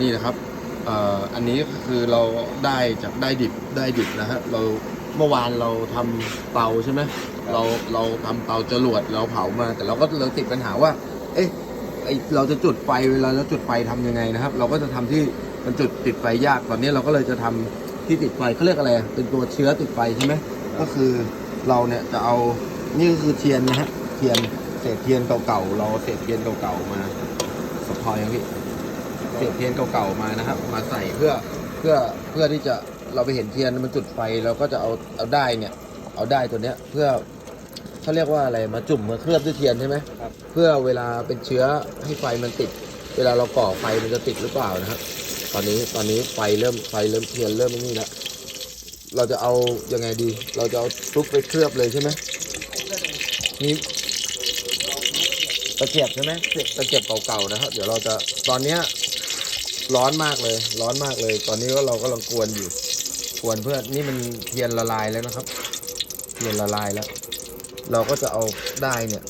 นี่นะครับอันนี้คือเราได้จากได้ดิบได้ดิบนะฮะเราเมื่อวานเราทำเตาใช่ไหมเราเราทำเตาจรวดเราเผามา แต่เราก็เราติดปัญหาว่า เอ๊ะไอเราจะจุดไฟเวลาเราจุดไฟทำยังไงนะครับ เราก็จะทำที่มันจุดติดไฟยากตอนนี้เราก็เลยจะทำที่ติดไฟเขาเรียกอะไร เป็นตัวเชื้อติดไฟใช่ไหมก็คือเราเนี่ยจะเอานี่ก็คือเทียนนะฮะเทียนเศษเทียนเก่าๆเราเอาเศษเทียนเก่าๆมาสะพอยครับพี่ เศษเทียนเก่าๆมานะครับ มาใส่เพื่อเพื่อเพื่อที่จะเราไปเห็นเทียนมันจุดไฟเราก็จะเอาเอาได้เนี่ยเอาได้ตัวเนี้ยเพื่อเขาเรียกว่าอะไรมาจุ่มมาเคลือบด้วยเทียนใช่ไหมครับเพื่อเวลาเป็นเชื้อให้ไฟมันติด เวลาเราก่อไฟมันจะติดหรือเปล่านะครับตอนนี้ตอนนี้ไฟเริ่มไฟเริ่มเทียนเริ่มไอ้นี่แล้วเราจะเอายังไงดี เราจะเอาซุปไปเคลือบเลยใช่ไหมนี่ตะเกียบใช่ไหมตะเกียบเก่าๆนะครับ เดี๋ยวเราจะตอนเนี้ย ร้อนมากเลย ร้อนมากเลย ตอนนี้ก็เรากำลังกวนอยู่ กวนเพื่อนี่มันเทียนละลายแล้วนะครับ เทียนละลายแล้ว เราก็จะเอาได้เนี่ย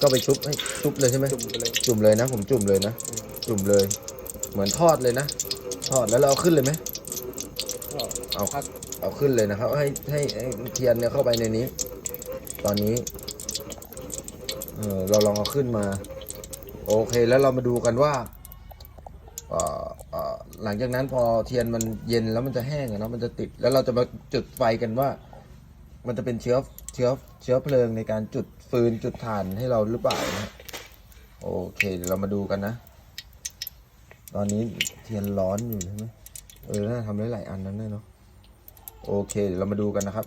ก็ไปชุบให้ชุบเลยใช่ไหมจุ่มไปเลยจุ่มเลยนะ ผมจุ่มเลยนะ จุ่มเลย เหมือนทอดเลยนะ ทอดแล้วเราเอาขึ้นเลยไหมก็เอาเอาขึ้นเลยนะครับให้ให้ให้เทียนเนี่ยเข้าไปในนี้ ตอนนี้เออเราลองเอาขึ้นมา โอเคแล้วเรามาดูกันว่าเอ่อเอ่อ หลังจากนั้นพอเทียนมันเย็นแล้วมันจะแห้งเนะมันจะติด แล้วเราจะมาจุดไฟกันว่า มันจะเป็นเชื้อเชื้อเชื้อเพลิงในการจุดฟืนจุดถ่านให้เราหรือเปล่านะโอเคเดี๋ยวเรามาดูกันนะ ตอนนี้เทียนร้อนอยู่ใช่ไหมเออน่าทำได้หลายอันนั้นแน่เนาะโอเคเดี๋ยวเรามาดูกันนะครับ